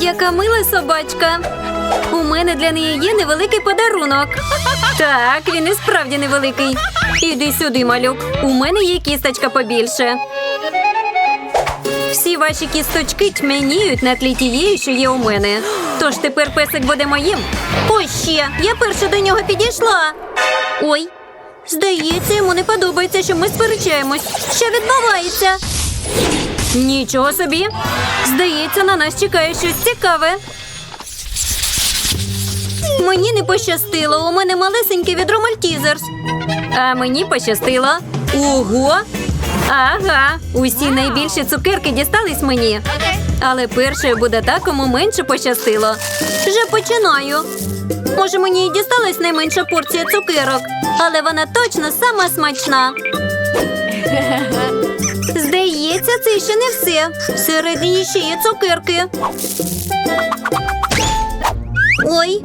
Яка мила собачка. У мене для неї є невеликий подарунок. Так, він і справді невеликий. Іди сюди, малюк. У мене є кісточка побільше. Всі ваші кісточки тьмяніють на тлі тієї, що є у мене. Тож тепер песик буде моїм. Ось ще, я перша до нього підійшла. Ой, здається, йому не подобається, що ми сперечаємось. Що відбувається? Нічого собі. Здається, на нас чекає щось цікаве. Мені не пощастило, у мене малесенький відро Мальтізерс. А мені пощастило. Ого! Ага, усі найбільші цукерки дістались мені. Але першою буде та, кому менше пощастило. Вже починаю. Може, мені і дісталась найменша порція цукерок, але вона точно сама смачна. Ще не все. Всередині ще є цукерки. Ой,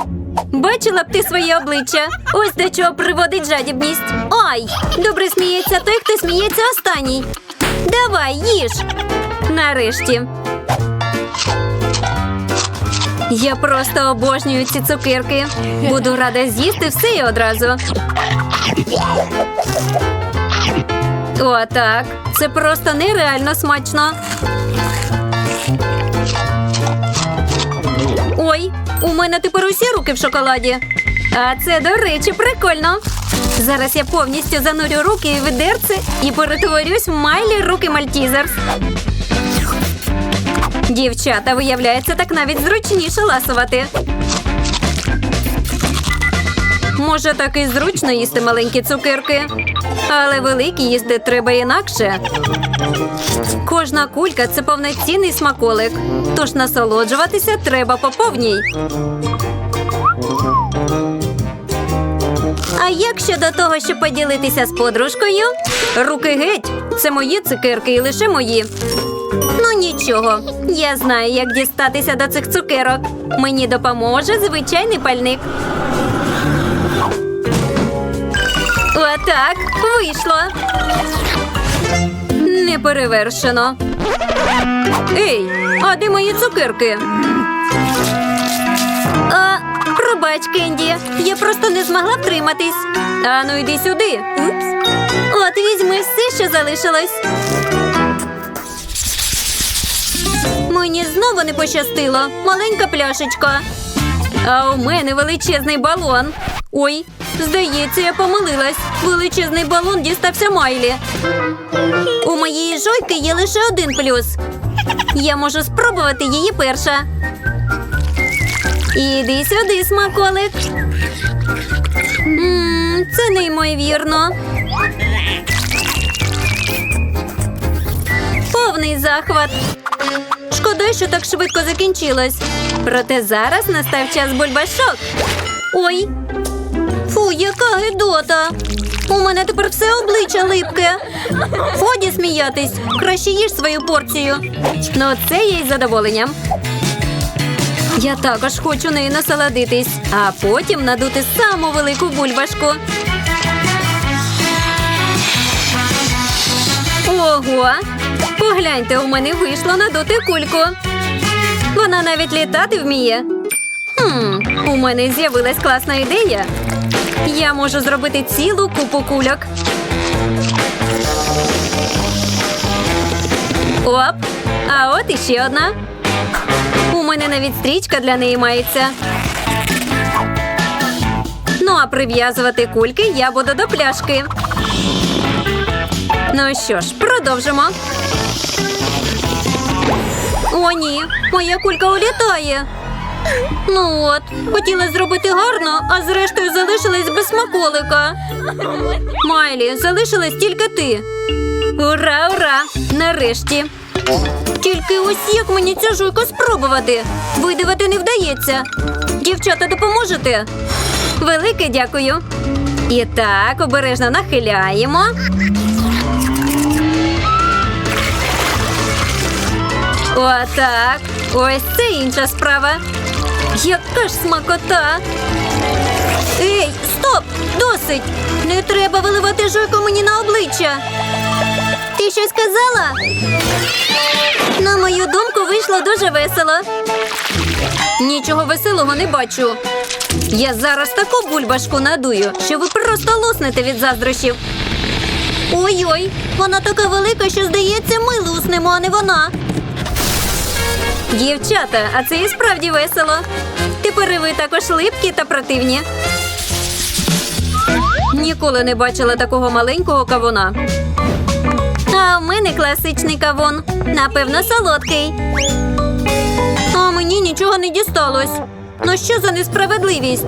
бачила б ти своє обличчя. Ось до чого приводить жадібність. Ай! Добре сміється той, хто сміється останній. Давай, їж. Нарешті. Я просто обожнюю ці цукерки. Буду рада з'їсти все і одразу. О, так. Це просто нереально смачно. Ой, у мене тепер усі руки в шоколаді. А це, до речі, прикольно. Зараз я повністю занурю руки в відерце і перетворюсь в Майлі руки Мальтізерс. Дівчата, виявляється, так навіть зручніше ласувати. Може, так і зручно їсти маленькі цукерки, але великі їсти треба інакше. Кожна кулька це повноцінний смаколик, тож насолоджуватися треба по повній. А як щодо того, щоб поділитися з подружкою? Руки геть, це мої цукерки і лише мої. Ну нічого, я знаю, як дістатися до цих цукерок. Мені допоможе звичайний пальник. Отак, вийшло. Неперевершено. Ей, а де мої цукерки? А, пробач, Кенді. Я просто не змогла втриматись. А ну йди сюди. Упс. От візьми все, що залишилось. Мені знову не пощастило. Маленька пляшечка. А у мене величезний балон. Ой, здається, я помилилась. Величезний балон дістався Майлі. У моєї жойки є лише один плюс. Я можу спробувати її перша. Іди сюди, смаколик. Ммм, це неймовірно. Повний захват. Шкода, що так швидко закінчилось. Проте зараз настав час бульбашок. Ой. Фу, яка гидота. У мене тепер все обличчя липке. Ході сміятись. Краще їж свою порцію. Ну, це я із задоволенням. Я також хочу нею насолодитись, а потім надути саму велику бульбашку. Ого! Погляньте, у мене вийшло надути кульку. Вона навіть літати вміє. Хм, у мене з'явилась класна ідея. Я можу зробити цілу купу кульок. Оп! А от іще одна. У мене навіть стрічка для неї мається. Ну, а прив'язувати кульки я буду до пляшки. Ну що ж, продовжимо. О, ні, моя кулька улітає. Ну от, хотіла зробити гарно, а зрештою залишилась без смаколика. Майлі, залишилась тільки ти. Ура, ура! Нарешті. Тільки ось як мені цю жуйку спробувати. Видавати не вдається. Дівчата, допоможете? Велике дякую. І так, обережно нахиляємо. Отак. Ось це інша справа. Яка ж смакота. Ей, стоп! Досить! Не треба виливати жуйку мені на обличчя. Ти щось сказала? На мою думку, вийшло дуже весело. Нічого веселого не бачу. Я зараз таку бульбашку надую, що ви просто луснете від заздрощів. Ой-ой, вона така велика, що здається, ми луснемо, а не вона. Дівчата, а це і справді весело. Тепер і ви також липкі та противні. Ніколи не бачила такого маленького кавуна. А в мене класичний кавун. Напевно, солодкий. А мені нічого не дісталось. Ну що за несправедливість?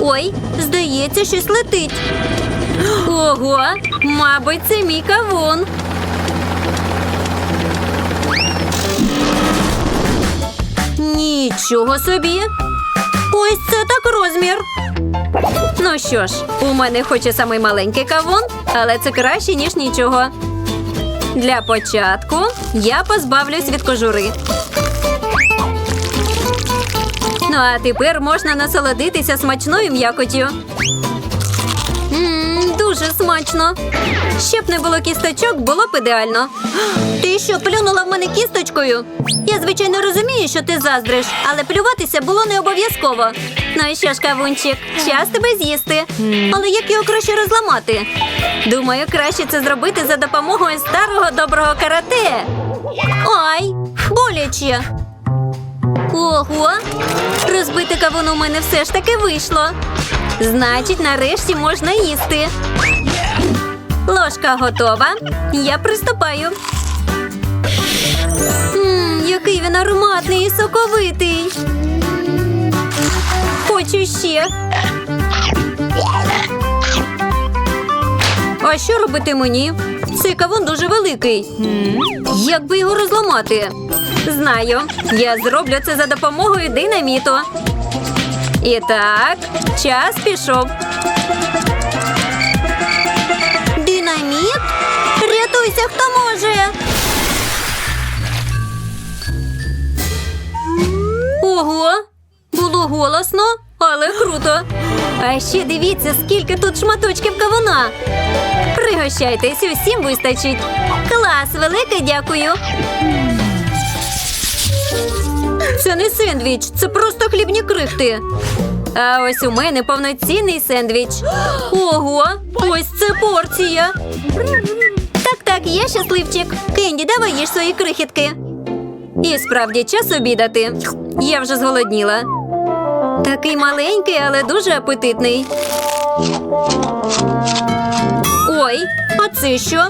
Ой, здається, щось летить. Ого, мабуть, це мій кавун. Нічого собі. Ось це так розмір. Ну що ж, у мене хоч і самий маленький кавун, але це краще, ніж нічого. Для початку я позбавлюсь від кожури. Ну а тепер можна насолодитися смачною м'якотю. Дуже смачно. Щоб не було кісточок, було б ідеально. Ти що, плюнула в мене кісточкою? Я, звичайно, розумію, що ти заздриш, але плюватися було не обов'язково. Ну і що ж, кавунчик, час тебе з'їсти. Але як його краще розламати? Думаю, краще це зробити за допомогою старого доброго карате. Ай, боляче. Ого, розбити кавун у мене все ж таки вийшло. Значить, нарешті можна їсти. Ложка готова. Я приступаю. Мм, який він ароматний і соковитий. Хочу ще. А що робити мені? Цей кавун дуже великий. Як би його розламати? Знаю, я зроблю це за допомогою динаміту. І так, час пішов. Динаміт? Рятуйся, хто може. Ого, було голосно, але круто. А ще дивіться, скільки тут шматочків кавуна. Пригощайтесь, усім вистачить. Клас, велике дякую. Це не сендвіч, це просто хлібні крихти. А ось у мене повноцінний сендвіч. Ого, ось це порція. Так, так, я щасливчик. Кенді, давай їж свої крихітки. І справді час обідати. Я вже зголодніла. Такий маленький, але дуже апетитний. Ой, а це що?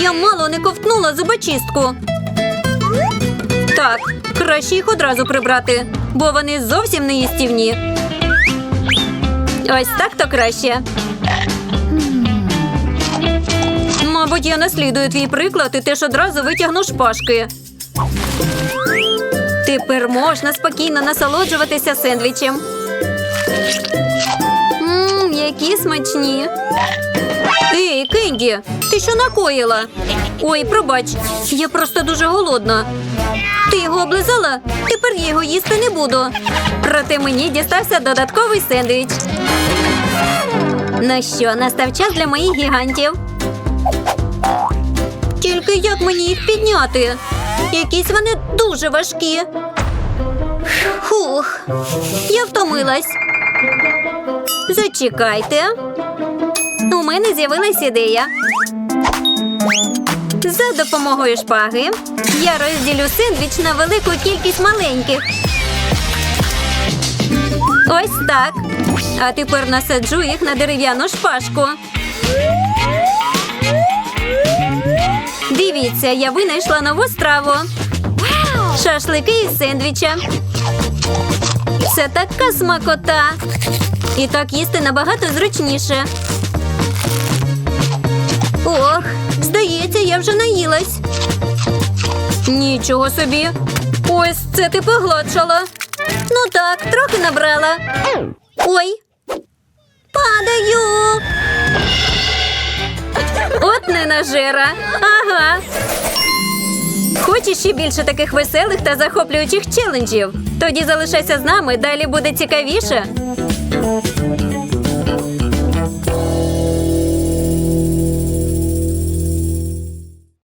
Я мало не ковтнула зубочистку. Так, краще їх одразу прибрати, бо вони зовсім не їстівні. Ось так то краще. Мабуть, я наслідую твій приклад і теж одразу витягну шпажки. Тепер можна спокійно насолоджуватися сендвічем. Ммм, які смачні. Ей, Кенді, ти що накоїла? Ой, пробач, я просто дуже голодна. Його облизала? Тепер я його їсти не буду. Проте мені дістався додатковий сендвіч. Ну що, настав час для моїх гігантів. Тільки як мені їх підняти? Якісь вони дуже важкі. Фух, я втомилась. Зачекайте. У мене з'явилась ідея. За допомогою шпаги я розділю сендвіч на велику кількість маленьких. Ось так. А тепер насаджу їх на дерев'яну шпажку. Дивіться, я винайшла нову страву. Шашлики із сендвіча. Це така смакота. І так їсти набагато зручніше. Ох, я вже наїлась. Нічого собі. Ось це ти погладшала. Ну так, трохи набрала. Ой. Падаю. От ненажера. Ага. Хочеш ще більше таких веселих та захоплюючих челенджів? Тоді залишайся з нами, далі буде цікавіше.